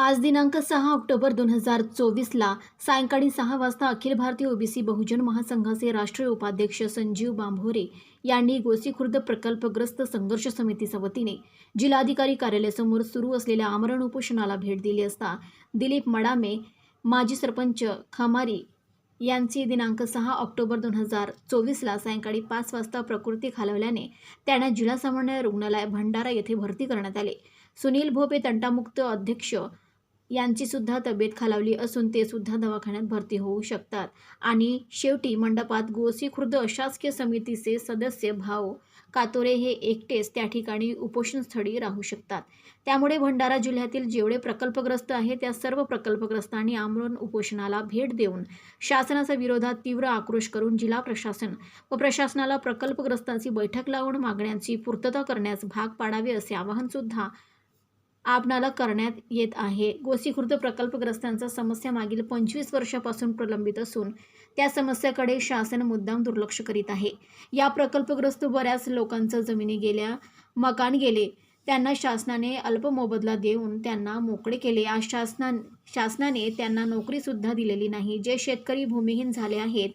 आज दिनांक सहा ऑक्टोबर दोन हजार चोवीसला सायंकाळी सहा वाजता अखिल भारतीय ओबीसी बहुजन महासंघाचे राष्ट्रीय उपाध्यक्ष संजीव बांभोरे यांनी गोसीखुर्द प्रकल्पग्रस्त संघर्ष समितीच्या वतीने जिल्हाधिकारी कार्यालयासमोर सुरू असलेल्या आमरण उपोषणाला भेट दिली असता दिलीप मडामे माजी सरपंच खमारी यांची दिनांक सहा ऑक्टोबर दोन हजार चोवीसला सायंकाळी पाच वाजता प्रकृती खालवल्याने त्यांना जिल्हा सामान्य रुग्णालय भंडारा येथे भरती करण्यात आले. सुनील भोपे तंटामुक्त अध्यक्ष यांची सुद्धा तब्येत खालावली असून ते सुद्धा दवाखान्यात भरती होऊ शकतात. आणि शेवटी मंडपात गोसी खुर्द अशासकीय समितीचे सदस्य भाऊ कातोरे हे एकटेच त्या ठिकाणी उपोषणस्थळी राहू शकतात. त्यामुळे भंडारा जिल्ह्यातील जेवढे प्रकल्पग्रस्त आहे त्या सर्व प्रकल्पग्रस्तांनी आमरण उपोषणाला भेट देऊन शासनाच्या विरोधात तीव्र आक्रोश करून जिल्हा प्रशासन व प्रशासनाला प्रकल्पग्रस्तांची बैठक लावून मागण्यांची पूर्तता करण्यास भाग पाडावे असे आवाहन सुद्धा आपणाला करण्यात येत आहे. गोसीखुर्द प्रकल्पग्रस्तांचा समस्या मागील पंचवीस वर्षापासून प्रलंबित असून त्या समस्याकडे शासन मुद्दाम दुर्लक्ष करीत आहे. या प्रकल्पग्रस्त बऱ्याच लोकांचं जमिनी गेल्या मकान गेले त्यांना शासनाने अल्प मोबदला देऊन त्यांना मोकळे केले. आज शासना शासनाने त्यांना नोकरीसुद्धा दिलेली नाही. जे शेतकरी भूमिहीन झाले आहेत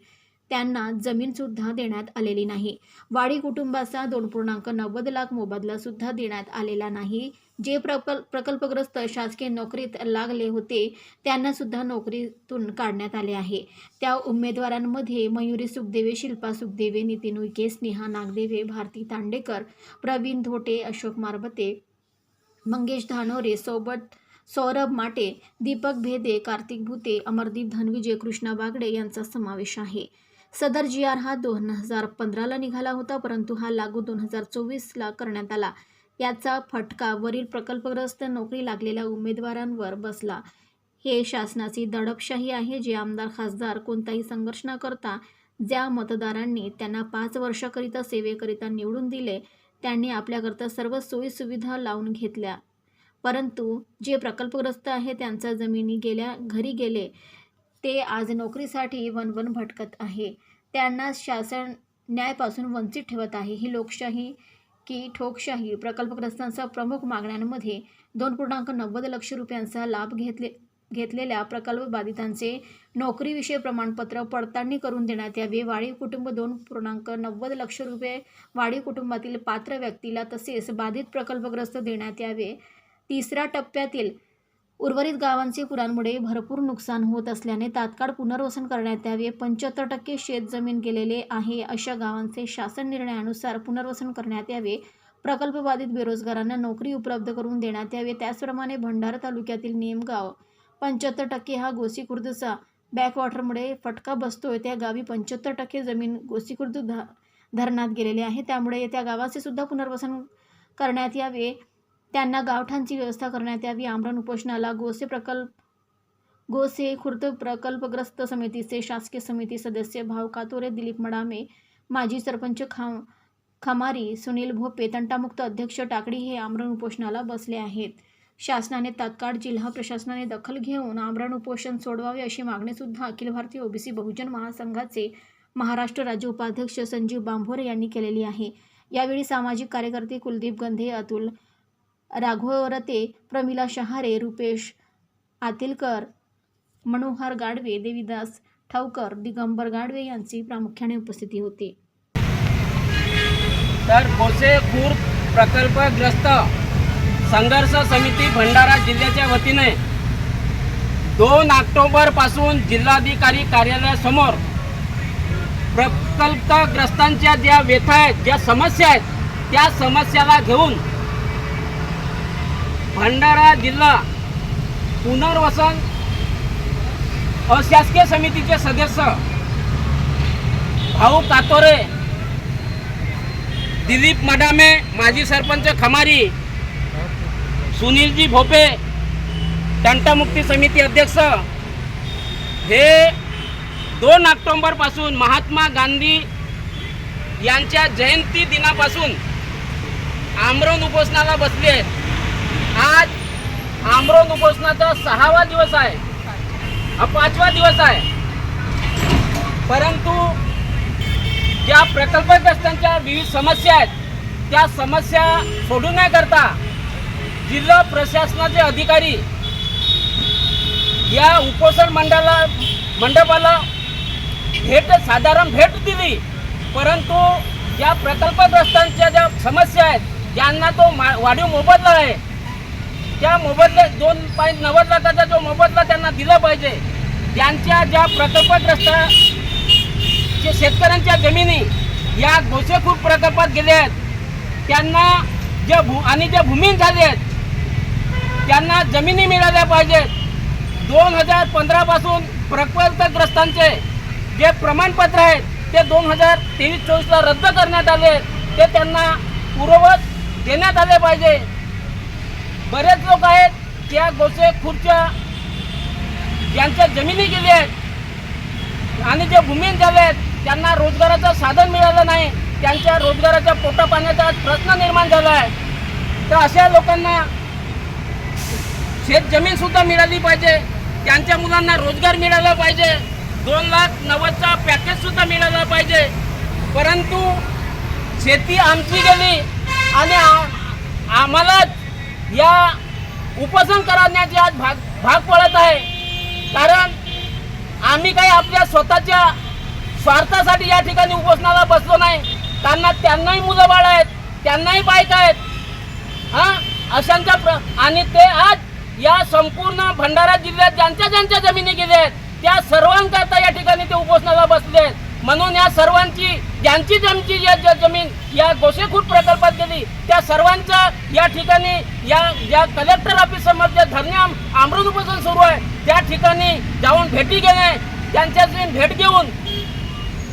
त्यांना जमीनसुद्धा देण्यात आलेली नाही. वाडी कुटुंबाचा दोन पूर्णांक नव्वद लाख मोबदला सुद्धा देण्यात आलेला नाही. जे प्रकल्प प्रकल्पग्रस्त शासकीय नोकरीत लागले होते त्यांना सुद्धा नोकरीतून काढण्यात आले आहे. त्या उमेदवारांमध्ये मयुरी सुखदेवे शिल्पा सुखदेवे नितीन उईके स्नेहा नागदेवे भारती तांडेकर प्रवीण धोटे अशोक मारबते मंगेश धानोरे सोबत सौरभ माटे दीपक भेदे कार्तिक भुते अमरदीप धनविजय कृष्णा बागडे यांचा समावेश आहे. सदर जी आर हा दोन हजार पंधराला निघाला होता परंतु हा लागू दोन हजार चोवीसला करण्यात आला. याचा फटका वरील प्रकल्पग्रस्त नोकरी लागलेल्या उमेदवारांवर बसला. हे शासनाची दडपशाही आहे जे आमदार खासदार कोणताही संघर्ष न करता ज्या मतदारांनी त्यांना पाच वर्षाकरिता सेवेकरिता निवडून दिले त्यांनी आपल्याकरता सर्व सोयीसुविधा लावून घेतल्या. परंतु जे प्रकल्पग्रस्त आहे त्यांच्या जमिनी गेल्या घरी गेले ते आज नोकरीसाठी वनवन भटकत आहे. त्यांना शासन न्यायापासून वंचित ठेवत आहे. ही लोकशाही की ठोकशाही प्रकल्पग्रस्तांचा प्रमुख मागण्यांमध्ये दोन पूर्णांक नव्वद लक्ष रुपयांचा लाभ घेतले घेतलेल्या प्रकल्प बाधितांचे नोकरीविषयी प्रमाणपत्र पडताळणी करून देण्यात यावे. वाढीव कुटुंब दोन पूर्णांक नव्वद लक्ष रुपये वाढीव कुटुंबातील पात्र व्यक्तीला तसेच बाधित प्रकल्पग्रस्त देण्यात यावे. तिसऱ्या टप्प्यातील उर्वरित गावांचे पुरांमुळे भरपूर नुकसान होत असल्याने तात्काळ पुनर्वसन करण्यात यावे पंच्याहत्तर टक्के शेतजमीन गेलेले आहे अशा गावांचे शासन निर्णयानुसार पुनर्वसन करण्यात यावे. प्रकल्पबाधित बेरोजगारांना नोकरी उपलब्ध करून देण्यात यावे त्याचप्रमाणे भंडारा तालुक्यातील नेमगाव पंच्याहत्तर टक्के हा गोसीखुर्दचा बॅकवॉटरमुळे फटका बसतोय त्या गावी पंच्याहत्तर टक्के जमीन गोसीखुर्द ध धरणात गेलेली आहे त्यामुळे त्या गावाचे सुद्धा पुनर्वसन करण्यात यावे. त्यांना गावठाणची व्यवस्था करण्यात यावी. आमरण उपोषणाला गोसे प्रकल्प गोसे खुर्द प्रकल्पग्रस्त समितीचे शासकीय समिती सदस्य भाऊ कातोरे दिलीप मडामे माजी सरपंच खा खमारी सुनील भोपे तंटामुक्त अध्यक्ष टाकडी हे आमरण उपोषणाला बसले आहेत. शासनाने तात्काळ जिल्हा प्रशासनाने दखल घेऊन आमरण उपोषण सोडवावे अशी मागणीसुद्धा अखिल भारतीय ओबीसी बहुजन महासंघाचे महाराष्ट्र राज्य उपाध्यक्ष संजीव बांभोरे यांनी केलेली आहे. यावेळी सामाजिक कार्यकर्ते कुलदीप गंधे अतुल राघवरते प्रमिला शहारे रुपेश आतिलकर मनोहर गाडवे देवीदास ठावकर दिगंबर गाडवे यांची प्रामुख्याने उपस्थिती होती. तर कोसे खूर प्रकल्पग्रस्त संघर्ष समिती भंडारा जिल्ह्याच्या वतीने दोन ऑक्टोबरपासून जिल्हाधिकारी कार्यालयासमोर प्रकल्पग्रस्तांच्या ज्या व्यथा आहेत ज्या समस्या आहेत त्या समस्याला घेऊन भंडारा जिल्हा पुनर्वसन अशासकीय समितीचे सदस्य भाऊ कातोरे दिलीप मडामे माजी सरपंच खमारी सुनीलजी भोपे तंटामुक्ती समिती अध्यक्ष. हे दोन ऑक्टोंबरपासून महात्मा गांधी यांच्या जयंती दिनापासून आमरण उपोषणाला बसले आहेत. आज आमरण उपोषणाचा सहावा दिवस आहे. हा पाचवा दिवस आहे. परंतु ज्या प्रकल्पग्रस्तांच्या विविध समस्या आहेत त्या समस्या सोडू न करता जिल्हा प्रशासनाचे अधिकारी या उपोषण मंडळाला मंडपाला भेट साधारण भेट दिली. परंतु या प्रकल्पग्रस्तांच्या ज्या समस्या आहेत ज्यांना तो मा- वाढीव मोबदला आहे त्या मोबदल्या दोन पॉईंट नव्वद लाखाचा जो मोबदला त्यांना दिला पाहिजे त्यांच्या ज्या प्रकल्पग्रस्त जे शेतकऱ्यांच्या जमिनी या गोसेखूर प्रकल्पात गेल्या आहेत त्यांना ज्या भू आणि ज्या भूमीन झाले आहेत त्यांना जमिनी मिळाल्या पाहिजेत. दोन हजार पंधरापासून प्रकल्पग्रस्तांचे जे प्रमाणपत्र आहेत ते दोन हजार तेवीस चोवीसला रद्द करण्यात आले ते त्यांना पूर्ववत देण्यात आले पाहिजे. बरेच लोक आहेत त्या गोसे खुर्च्या ज्यांच्या जमिनी गेल्या आहेत. आणि जे भूमीन झाले आहेत त्यांना रोजगाराचं साधन मिळालं नाही. त्यांच्या रोजगाराच्या पोटा पाण्याचा प्रश्न निर्माण झाला आहे. तर अशा लोकांना शेतजमीनसुद्धा मिळाली पाहिजे. त्यांच्या मुलांना रोजगार मिळाला पाहिजे. दोन लाख नव्वदचा पॅकेजसुद्धा मिळाला पाहिजे. परंतु शेती आमची गेली आणि आम्हाला या उपोषण करण्याची आज भाग भाग पडत आहे. कारण आम्ही काही आपल्या स्वतःच्या स्वार्थासाठी या ठिकाणी उपोषणाला बसलो नाही. त्यांना त्यांनाही मुलं बाळ आहेत त्यांनाही बायका आहेत. हा? अशांच्या प्र आणि ते आज या संपूर्ण भंडारा जिल्ह्यात ज्यांच्या ज्यांच्या जमिनी गेल्या आहेत त्या सर्वांकरता या ठिकाणी ते उपोषणाला बसले आहेत. म्हणून या सर्वांची ज्यांची जमची या ज्या जमीन या गोसेखूट प्रकल्पात गेली त्या सर्वांचा या ठिकाणी या ज्या कलेक्टर ऑफिस जे धरणे आम- उपोषण सुरू आहे त्या ठिकाणी जाऊन भेटी घेणे त्यांच्याशी भेट घेऊन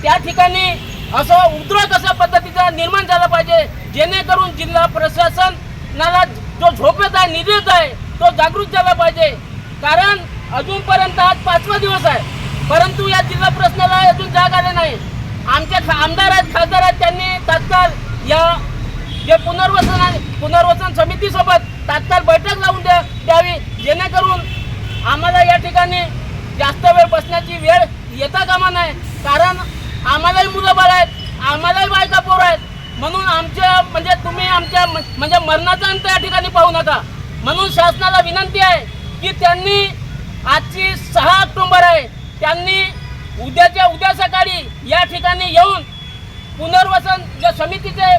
त्या ठिकाणी असं उद्रक अशा पद्धतीचा निर्माण झाला पाहिजे जेणेकरून जिल्हा प्रशासनाला जो झोपेत आहे निधीत आहे तो जागृत झाला पाहिजे. कारण अजूनपर्यंत आज पाचवा दिवस आहे. परंतु या जिल्हा प्रश्नाला अजून जाग आले नाही. आमचे आमदार आहेत खासदार आहेत त्यांनी तात्काळ या जे पुनर्वसन आहे पुनर्वसन समितीसोबत तात्काळ बैठक लावून द्या द्यावी. जेणेकरून आम्हाला या ठिकाणी जास्त वेळ बसण्याची वेळ येता कामा नाही कारण आम्हालाही मुलं बाळ आहेत आम्हालाही बायका पोर आहेत. म्हणून आमच्या म्हणजे तुम्ही आमच्या म- म्हणजे मरणाचा अंत या ठिकाणी पाहू नका. म्हणून शासनाला विनंती आहे की त्यांनी आजची सहा ऑक्टोबर आहे त्यांनी उद्याच्या उद्या सकाळी या ठिकाणी येऊन पुनर्वसन ज्या समितीचे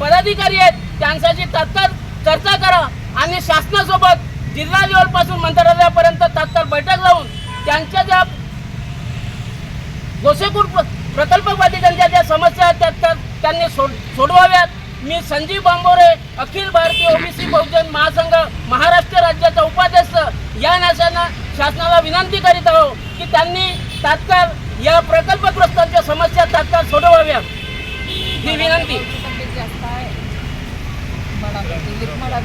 पदाधिकारी आहेत त्यांच्याशी तात्काळ चर्चा करा आणि शासनासोबत जिल्हा लेवलपासून मंत्रालयापर्यंत तात्काळ बैठक लावून त्यांच्या ज्या गोसेकूर प्र- प्रकल्पबाधितांच्या ज्या समस्या आहेत त्या त्या- त्यांनी सोड सोडवाव्यात. मी संजीव बांबोरे अखिल भारतीय ओबीसी बहुजन महासंघ महाराष्ट्र राज्याचा उपाध्यक्ष या नाशांना शासनाला विनंती करीत आहोत की त्यांनी तात्काळ या प्रकल्पग्रस्तांच्या समस्या तात्काळ सोडवाव्या ही विनंती.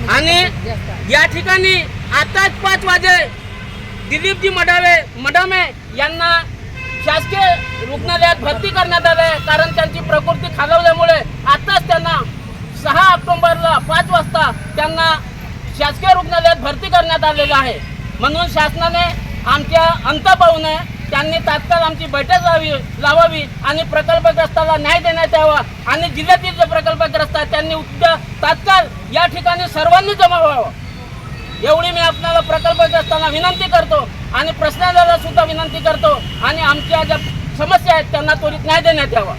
आणि या ठिकाणी आताच पाच वाजे दिलीपजी मडावे मडामे यांना शासकीय रुग्णालयात भरती करण्यात आले कारण त्यांची प्रकृती खालवल्यामुळे आताच त्यांना सहा ऑक्टोबरला पाच वाजता त्यांना शासकीय रुग्णालयात भरती करण्यात आलेलं आहे. म्हणून शासनाने आमच्या अंत पाहू नये त्यांनी तात्काळ आमची बैठक लावी लावावी आणि प्रकल्पग्रस्ताला न्याय देण्यात यावा आणि जिल्ह्यातील जे प्रकल्पग्रस्त आहेत त्यांनी उद्या तात्काळ या ठिकाणी सर्वांनी जमा व्हावं. एवढी मी आपल्याला प्रकल्पग्रस्तांना विनंती करतो आणि प्रश्नाला सुद्धा विनंती करतो आणि आमच्या ज्या समस्या आहेत त्यांना त्वरित न्याय देण्यात यावा.